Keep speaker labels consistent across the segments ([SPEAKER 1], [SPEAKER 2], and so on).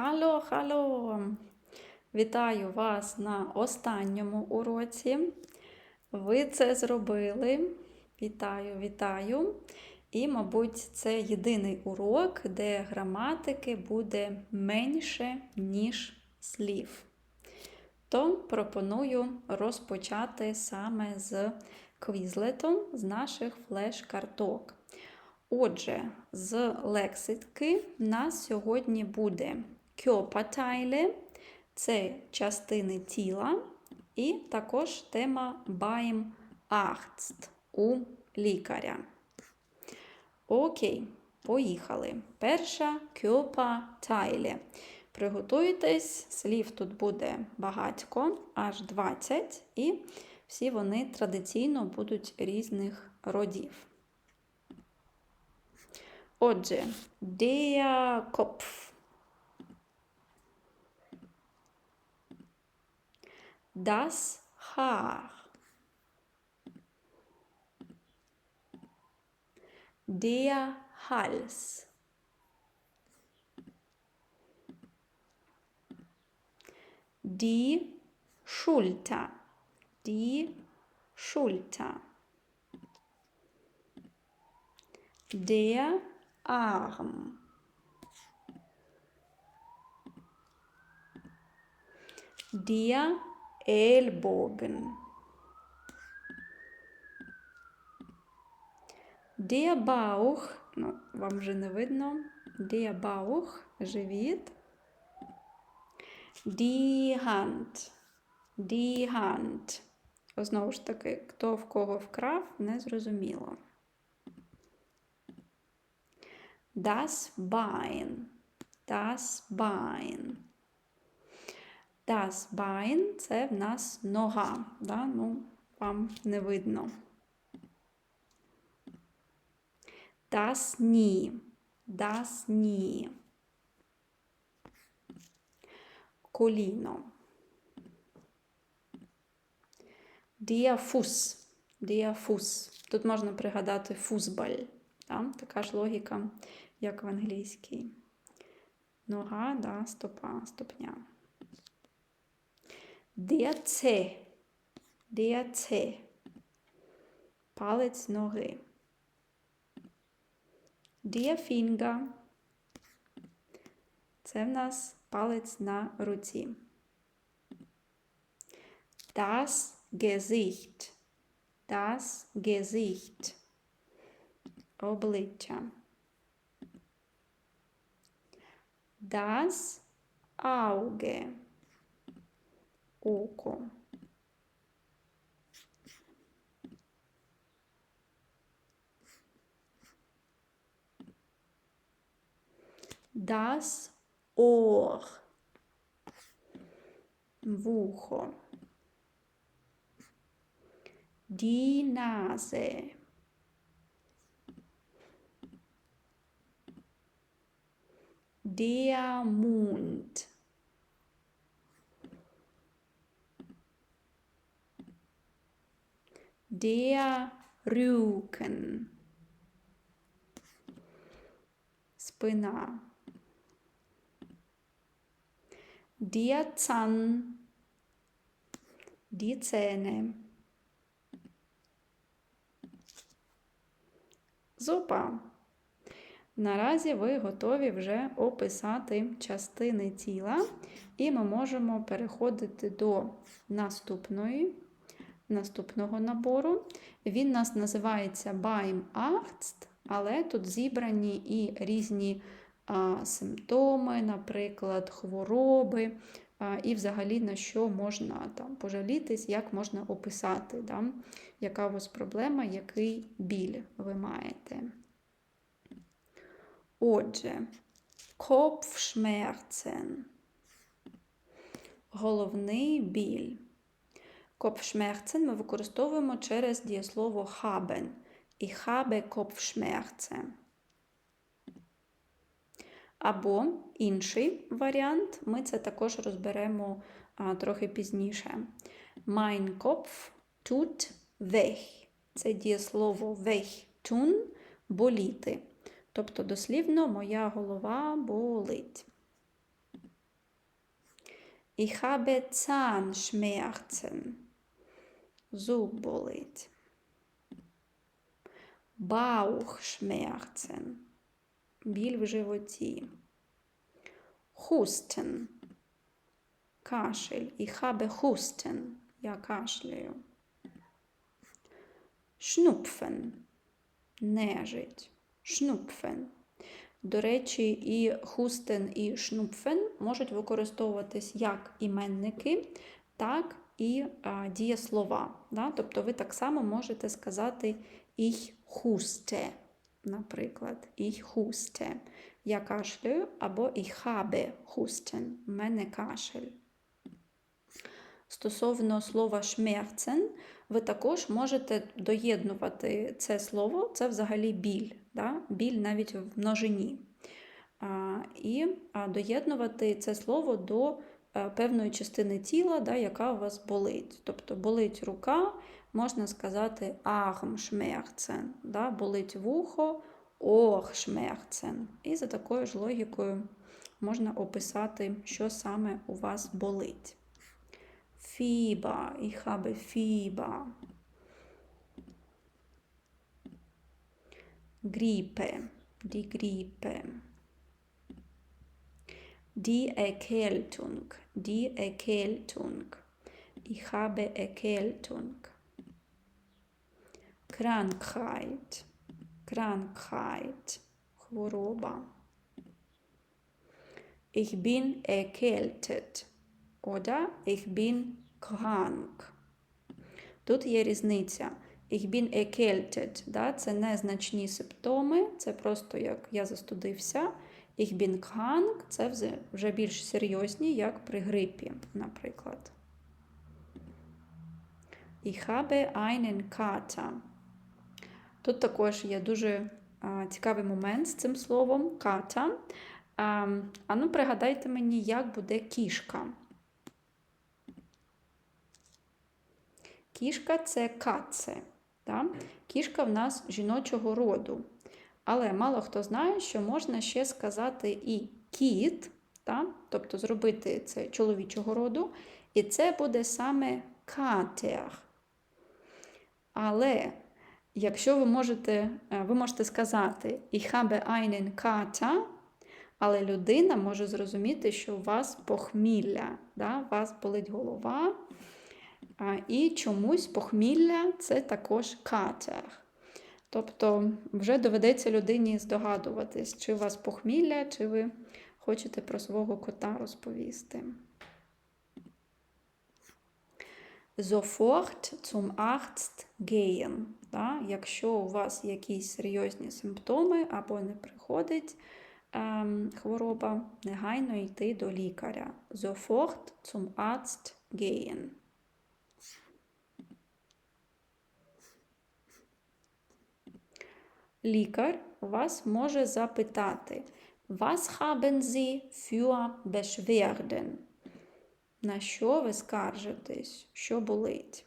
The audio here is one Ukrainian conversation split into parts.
[SPEAKER 1] Хало, хало! Вітаю вас на останньому уроці. Ви це зробили. Вітаю, вітаю! І, мабуть, це єдиний урок, де граматики буде менше, ніж слів. То пропоную розпочати саме з квізлетом з наших флеш-карток. Отже, з лексики нас сьогодні буде Körperteile – це частини тіла, і також тема beim Arzt у лікаря. Окей, поїхали. Перша Körperteile. Приготуйтесь, слів тут буде багатько, аж 20, і всі вони традиційно будуть різних родів. Отже, der Das Haar. Der Hals. Die Schulter. Die Schulter. Der Arm. Der Ellbogen. Der Bauch, ну, вам вже не видно, der Bauch, живіт. Die Hand. Die Hand. Знову ж таки, хто в кого вкрав, не зрозуміло. Das Bein. Das Bein. Das Bein – це в нас нога. Да? Ну, вам не видно. Das Knie. Das Knie. Коліно. Der Fuß. Der Fuß. Тут можна пригадати фузбаль. Да? Така ж логіка, як в англійській. Нога, да, стопа, стопня. Der Zeh. Der Zeh. Палець ноги. Der Finger. Це в нас палець на руці. Das Gesicht. Das Gesicht. Обличчя. Das Auge. Око. Das Ohr. Вухо. Die Nase. Der Mond. Der Rücken. Спина. Der Zahn. Die Zähne. Зупа. Наразі ви готові вже описати частини тіла, і ми можемо переходити до наступної, наступного набору. Він нас називається Beim Arzt, але тут зібрані і різні а, симптоми, наприклад, хвороби, а, і взагалі на що можна там пожалітись, як можна описати, да? яка у вас проблема, який біль ви маєте. Отже, Kopfschmerzen. Головний біль. Kopfschmerzen ми використовуємо через дієслово haben. Ich habe Kopfschmerzen. Або інший варіант, ми це також розберемо а, трохи пізніше. Mein Kopf tut weh. Це дієслово weh tun – боліти. Тобто, дослівно, моя голова болить. Ich habe Zahnschmerzen. Зуб болить. Bauchschmerzen. Біль в животі. Husten. Кашель. Ich habe Husten. Я кашляю. Schnupfen. Нежить. Schnupfen. До речі, і хустен, і шнупфен можуть використовуватись як іменники, так і а, дієслова. Да? Тобто ви так само можете сказати ich huste, наприклад, ich huste. Я кашляю, або ich habe husten, в мене кашель. Стосовно слова шмерцен, ви також можете доєднувати це слово, це взагалі біль, да? біль навіть в множині. А, І доєднувати це слово до певної частини тіла, да, яка у вас болить. Тобто болить рука, можна сказати Armschmerzen, да? болить вухо, Ohrsschmerzen. І за такою ж логікою можна описати, що саме у вас болить. Fieber, ich habe Fieber. Grippe, die Grippe. Die Erkältung, die Erkältung. Ich habe Erkältung. Krankheit, Krankheit, хвороба. Ich bin erkältet. Oder ich bin krank. Тут є різниця. Ich bin erkältet. Да? Це незначні симптоми, це просто як я застудився. Bin – це вже більш серйозні, як при грипі, наприклад. Ich habe einen. Тут також є дуже а, цікавий момент з цим словом ката. А, а ну, пригадайте мені, як буде кішка. Кішка це каце. Да? Кішка в нас жіночого роду. Але мало хто знає, що можна ще сказати і кіт, да? тобто зробити це чоловічого роду, і це буде саме катер. Але якщо ви можете ви можете сказати Ich habe einen Kater, але людина може зрозуміти, що у вас похмілля, да? у вас болить голова. І чомусь похмілля це також катер. Тобто вже доведеться людині здогадуватись, чи у вас похмілля, чи ви хочете про свого кота розповісти. Sofort zum Arzt gehen. Да? Якщо у вас якісь серйозні симптоми або не приходить ем, хвороба, негайно йти до лікаря. Sofort zum Arzt gehen. Лікар вас може запитати, Was haben Sie für Beschwerden? На що ви скаржитесь? Що болить?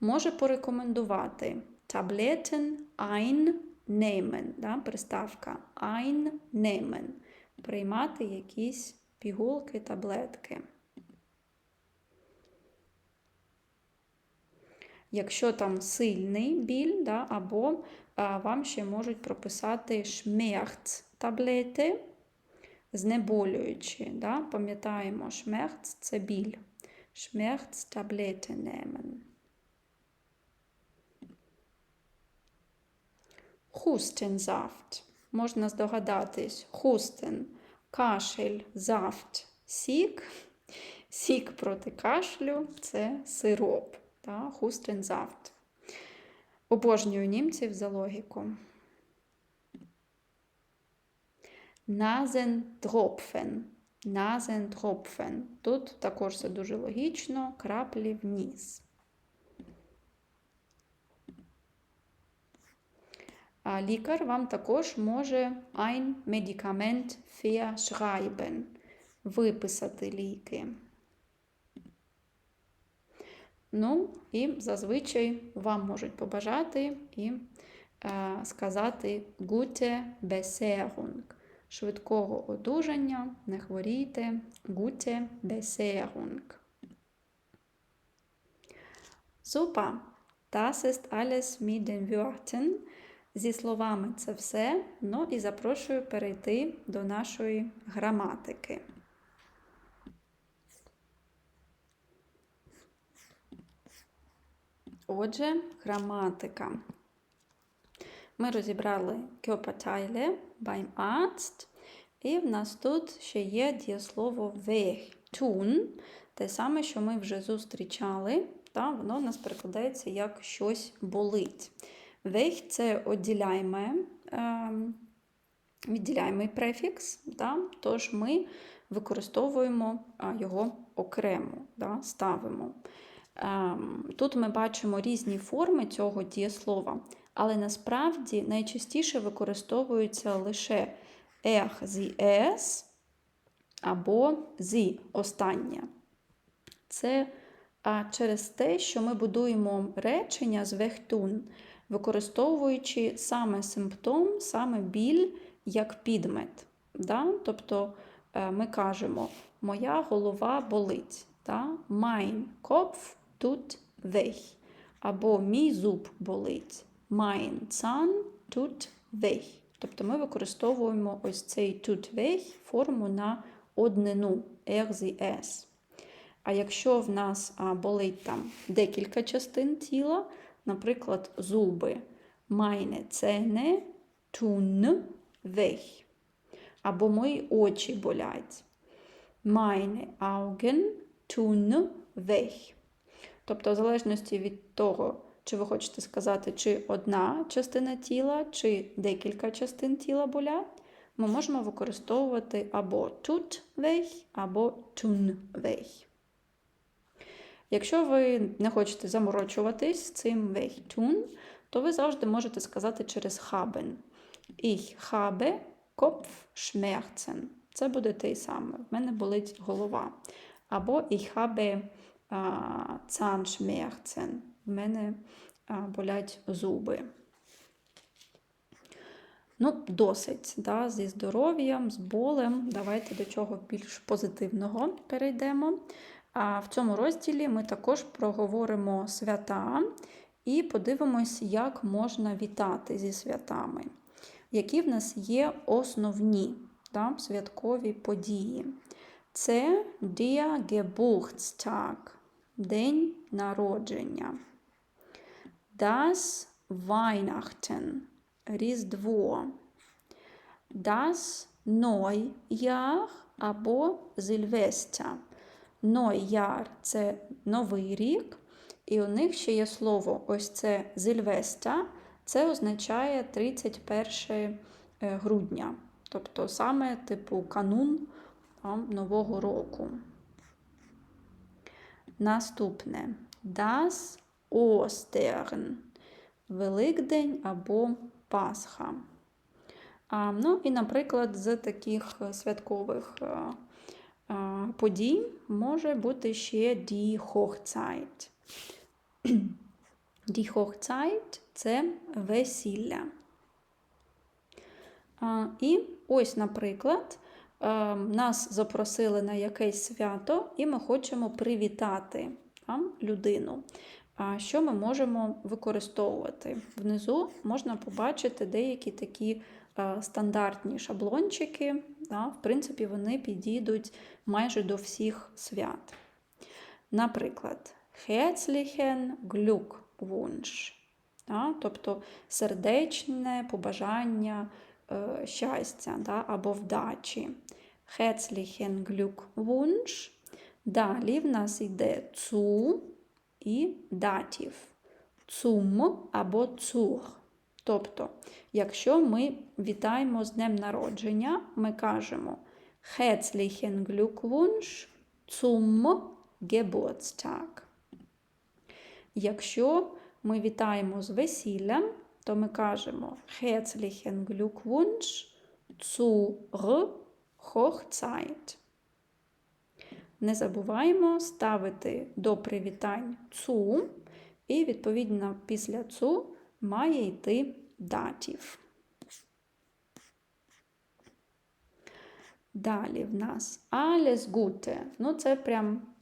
[SPEAKER 1] Може порекомендувати Tabletten einnehmen, да, приставка einnehmen, приймати якісь пігулки, таблетки. Якщо там сильний біль, да, або а, вам ще можуть прописати шмерц таблети, знеболюючі. Да? Пам'ятаємо, шмерц це біль. Шмерц таблети немен. Хустензафт. Можна здогадатись, хустен, кашель, зафт, сік. Сік проти кашлю це сироп та Хустензавт. Обожнюю німців за логіку. Назентропфен. Назентропфен. Тут також все дуже логічно, краплі в ніс. А лікар вам також може ein Medikament verschreiben, виписати ліки. Ну, і зазвичай вам можуть побажати і е, сказати gute Besserung. швидкого одужання, не хворійте, gute Besserung. Super, das ist alles mit den Wörtern. Зі словами це все. Ну і запрошую перейти до нашої граматики. Отже, граматика. Ми розібрали Körperteile beim. І в нас тут ще є дієслово weh, tun, те саме, що ми вже зустрічали, та воно в нас перекладається як щось болить. Weh – це відділяєме, е, відділяємий префікс, та, тож ми використовуємо його окремо, та, ставимо. Е, тут ми бачимо різні форми цього дієслова, але насправді найчастіше використовується лише er, sie, es або sie останнє. Це через те, що ми будуємо речення з вехтун, використовуючи саме симптом, саме біль як підмет. Да? Тобто е, ми кажемо, моя голова болить. Да? Mein Kopf tut weh. Або мій зуб болить. Mein Zahn tut weh. Тобто ми використовуємо ось цей тут вей форму на однину RZS. А якщо в нас болить там декілька частин тіла, наприклад, зуби, meine Zähne tun weh. Або мої очі болять. Meine Augen tun weh. Тобто, в залежності від того, чи ви хочете сказати, чи одна частина тіла, чи декілька частин тіла болять, ми можемо використовувати або тут вей, або тун вей. Якщо ви не хочете заморочуватись цим вей тун, то ви завжди можете сказати через haben. Ich habe Kopfschmerzen. Це буде те саме. В мене болить голова. Або ich habe Zahnschmerzen в мене болять зуби. Ну, досить да, зі здоров'ям, з болем. Давайте до чого більш позитивного перейдемо. А в цьому розділі ми також проговоримо свята і подивимось, як можна вітати зі святами, які в нас є основні да, святкові події. Це Der Geburtstag, День народження. Das Weihnachten, Різдво. Das Neujahr або Silvester. Neujahr – це Новий рік. І у них ще є слово ось це Зільвеста. Це означає 31 грудня. Тобто саме типу канун там, Нового року. Наступне Das Остерн, Великдень або Пасха. А, Ну і, наприклад, з таких святкових а, а, подій може бути ще Die Hochzeit. Die Hochzeit – це весілля. А, І ось, наприклад, нас запросили на якесь свято, і ми хочемо привітати там, людину що ми можемо використовувати. Внизу можна побачити деякі такі стандартні шаблончики. В принципі, вони підійдуть майже до всіх свят. Наприклад, Herzlichen Glückwunsch. Тобто сердечне побажання е, щастя або вдачі. Herzlichen Glückwunsch. Далі в нас йде цу і датів цум або цур. Тобто, якщо ми вітаємо з днем народження, ми кажемо Herzlichen Glückwunsch zum Geburtstag. Якщо ми вітаємо з весіллям, то ми кажемо Herzlichen Glückwunsch zur Hochzeit. Не забуваємо ставити до привітань цу, і, відповідно, після цу має йти датів. Далі в нас alles Gute. Ну, це прям.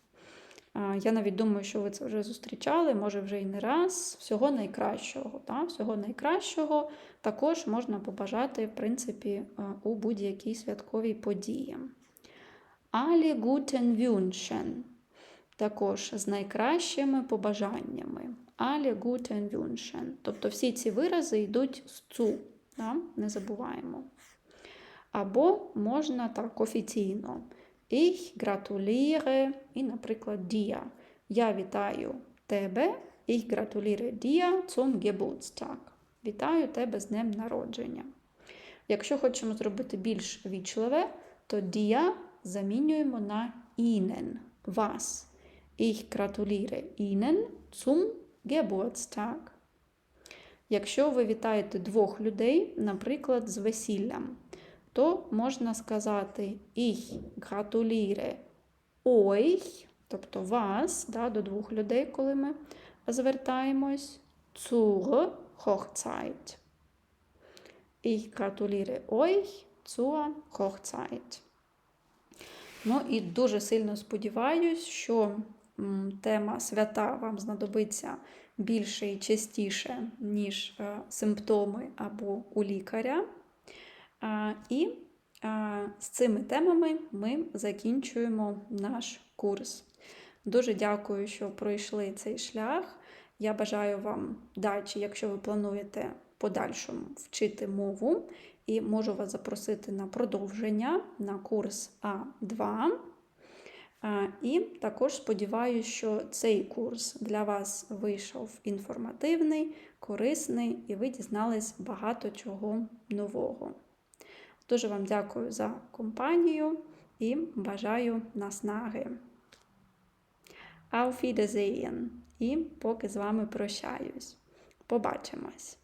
[SPEAKER 1] Я навіть думаю, що ви це вже зустрічали, може вже і не раз. Всього найкращого. Та? Всього найкращого також можна побажати, в принципі, у будь-якій святковій події. Alle guten Wünschen. Також з найкращими побажаннями. Alle guten Wünschen. Тобто всі ці вирази йдуть з цу. Да? Не забуваємо. Або можна так офіційно. Ich gratuliere і, наприклад, dir. Я вітаю тебе. Ich gratuliere dir zum Geburtstag. Вітаю тебе з днем народження. Якщо хочемо зробити більш вічливе, то dir замінюємо на Ihnen. Вас. Ich gratuliere Ihnen zum Geburtstag. Якщо ви вітаєте двох людей, наприклад, з весіллям, то можна сказати Ich gratuliere euch, тобто вас, да, до двох людей, коли ми звертаємось, zur Hochzeit. Ich gratuliere euch zur Hochzeit. Ну і дуже сильно сподіваюсь, що тема свята вам знадобиться більше і частіше, ніж е, симптоми або у лікаря. І з цими темами ми закінчуємо наш курс. Дуже дякую, що пройшли цей шлях. Я бажаю вам дачі, якщо ви плануєте подальшому вчити мову, і можу вас запросити на продовження на курс А2. І також сподіваюся, що цей курс для вас вийшов інформативний, корисний, і ви дізнались багато чого нового. Дуже вам дякую за компанію і бажаю наснаги. Auf Wiedersehen! І поки з вами прощаюсь. Побачимось!